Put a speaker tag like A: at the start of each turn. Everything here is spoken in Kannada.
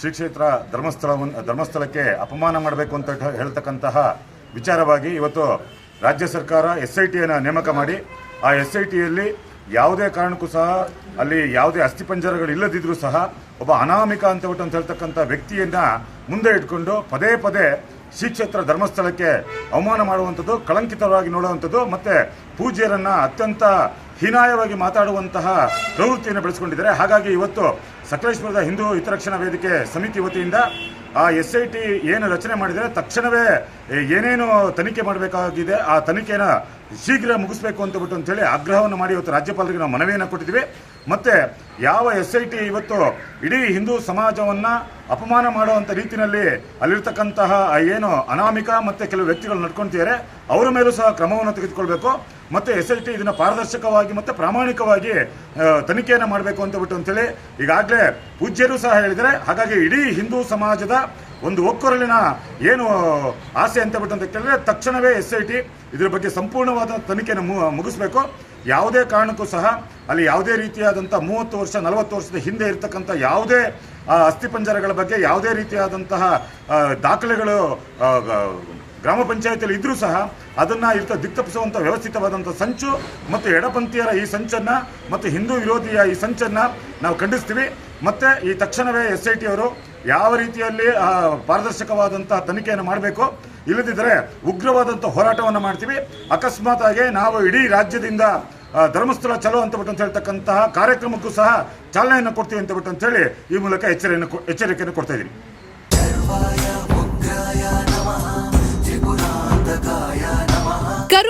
A: ಶ್ರೀ ಕ್ಷೇತ್ರ ಧರ್ಮಸ್ಥಳವನ್ನು ಧರ್ಮಸ್ಥಳಕ್ಕೆ ಅಪಮಾನ ಮಾಡಬೇಕು ಅಂತ ಹೇಳ್ತಕ್ಕಂತಹ ವಿಚಾರವಾಗಿ ಇವತ್ತು ರಾಜ್ಯ ಸರ್ಕಾರ ಎಸ್ ಐ ಟಿಯನ್ನು ನೇಮಕ ಮಾಡಿ, ಆ ಎಸ್ ಐ ಟಿಯಲ್ಲಿ ಯಾವುದೇ ಕಾರಣಕ್ಕೂ ಸಹ ಅಲ್ಲಿ ಯಾವುದೇ ಅಸ್ಥಿಪಂಜರಗಳು ಇಲ್ಲದಿದ್ದರೂ ಸಹ ಒಬ್ಬ ಅನಾಮಿಕ ಅಂತ ಬಿಟ್ಟು ಅಂತ ಹೇಳ್ತಕ್ಕಂಥ ವ್ಯಕ್ತಿಯನ್ನು ಮುಂದೆ ಇಟ್ಕೊಂಡು ಪದೇ ಪದೇ ಶ್ರೀ ಕ್ಷೇತ್ರ ಧರ್ಮಸ್ಥಳಕ್ಕೆ ಅವಮಾನ ಮಾಡುವಂಥದ್ದು, ಕಳಂಕಿತವಾಗಿ ನೋಡುವಂಥದ್ದು, ಮತ್ತು ಪೂಜ್ಯರನ್ನು ಅತ್ಯಂತ ಹೀನಾಯವಾಗಿ ಮಾತಾಡುವಂತಹ ಪ್ರವೃತ್ತಿಯನ್ನು ಬೆಳೆಸ್ಕೊಂಡಿದ್ದಾರೆ. ಹಾಗಾಗಿ ಇವತ್ತು ಸಕಲೇಶ್ವರದ ಹಿಂದೂ ಹಿತರಕ್ಷಣಾ ವೇದಿಕೆ ಸಮಿತಿ ವತಿಯಿಂದ ಆ ಎಸ್ ಐ ಟಿ ಏನು ರಚನೆ ಮಾಡಿದರೆ ತಕ್ಷಣವೇ ಏನೇನು ತನಿಖೆ ಮಾಡಬೇಕಾಗಿದೆ, ಆ ತನಿಖೆನ ಶೀಘ್ರ ಮುಗಿಸ್ಬೇಕು ಅಂತ ಬಿಟ್ಟು ಅಂತೇಳಿ ಆಗ್ರಹವನ್ನು ಮಾಡಿ ಇವತ್ತು ರಾಜ್ಯಪಾಲರಿಗೆ ನಾವು ಮನವಿಯನ್ನು ಕೊಟ್ಟಿದ್ದೀವಿ. ಮತ್ತೆ ಯಾವ ಎಸ್ ಐ ಟಿ ಇವತ್ತು ಇಡೀ ಹಿಂದೂ ಸಮಾಜವನ್ನು ಅಪಮಾನ ಮಾಡುವಂಥ ರೀತಿಯಲ್ಲಿ ಅಲ್ಲಿರ್ತಕ್ಕಂತಹ ಏನು ಅನಾಮಿಕ ಮತ್ತು ಕೆಲವು ವ್ಯಕ್ತಿಗಳು ನಡ್ಕೊಂತಿದ್ದಾರೆ, ಅವರ ಮೇಲೂ ಸಹ ಕ್ರಮವನ್ನು ತೆಗೆದುಕೊಳ್ಬೇಕು. ಮತ್ತೆ ಎಸ್ ಎಲ್ ಟಿ ಇದನ್ನ ಪಾರದರ್ಶಕವಾಗಿ ಮತ್ತೆ ಪ್ರಾಮಾಣಿಕವಾಗಿ ತನಿಖೆಯನ್ನು ಮಾಡಬೇಕು ಅಂತ ಬಿಟ್ಟು ಅಂತೇಳಿ ಈಗಾಗಲೇ ಪೂಜ್ಯರು ಸಹ ಹೇಳಿದರೆ ಹಾಗಾಗಿ ಇಡೀ ಹಿಂದೂ ಸಮಾಜದ ಒಂದು ಒಕ್ಕೊರಲಿನ ಏನು ಆಸೆ ಅಂತ ಬಿಟ್ಟು ಅಂತ ಕೇಳಿದ್ರೆ ತಕ್ಷಣವೇ ಎಸ್ ಐ ಟಿ ಇದರ ಬಗ್ಗೆ ಸಂಪೂರ್ಣವಾದ ತನಿಖೆಯನ್ನು ಮುಗಿಸಬೇಕು. ಯಾವುದೇ ಕಾರಣಕ್ಕೂ ಸಹ ಅಲ್ಲಿ ಯಾವುದೇ ರೀತಿಯಾದಂಥ ಮೂವತ್ತು ವರ್ಷ, ನಲವತ್ತು ವರ್ಷದ ಹಿಂದೆ ಇರತಕ್ಕಂಥ ಯಾವುದೇ ಅಸ್ಥಿಪಂಜರಗಳ ಬಗ್ಗೆ ಯಾವುದೇ ರೀತಿಯಾದಂತಹ ದಾಖಲೆಗಳು ಗ್ರಾಮ ಪಂಚಾಯತಿಯಲ್ಲಿ ಇದ್ರೂ ಸಹ ಅದನ್ನು ಇರ್ತ ದಿಕ್ತಪ್ಪಿಸುವಂಥ ವ್ಯವಸ್ಥಿತವಾದಂಥ ಸಂಚು ಮತ್ತು ಎಡಪಂಥೀಯರ ಈ ಸಂಚನ್ನು ಮತ್ತು ಹಿಂದೂ ವಿರೋಧಿಯ ಈ ಸಂಚನ್ನು ನಾವು ಖಂಡಿಸ್ತೀವಿ. ಮತ್ತು ಈ ತಕ್ಷಣವೇ ಎಸ್ ಐ ಟಿ ಅವರು ಯಾವ ರೀತಿಯಲ್ಲಿ ಆ, ಪಾರದರ್ಶಕವಾದಂತಹ ತನಿಖೆಯನ್ನು ಮಾಡಬೇಕು. ಇಲ್ಲದಿದ್ದರೆ ಉಗ್ರವಾದಂಥ ಹೋರಾಟವನ್ನು ಮಾಡ್ತೀವಿ. ಅಕಸ್ಮಾತ್ ಆಗಿ ನಾವು ಇಡೀ ರಾಜ್ಯದಿಂದ ಧರ್ಮಸ್ಥಳ ಚಲೋ ಅಂತ ಬಿಟ್ಟು ಅಂತ ಹೇಳ್ತಕ್ಕಂತಹ ಕಾರ್ಯಕ್ರಮಕ್ಕೂ ಸಹ ಚಾಲನೆಯನ್ನು ಕೊಡ್ತೀವಿ ಅಂತ ಬಿಟ್ಟು ಅಂತ ಹೇಳಿ ಈ ಮೂಲಕ ಎಚ್ಚರಿಕೆಯನ್ನು ಎಚ್ಚರಿಕೆಯನ್ನು ಕೊಡ್ತಾ ಇದ್ದೀನಿ quero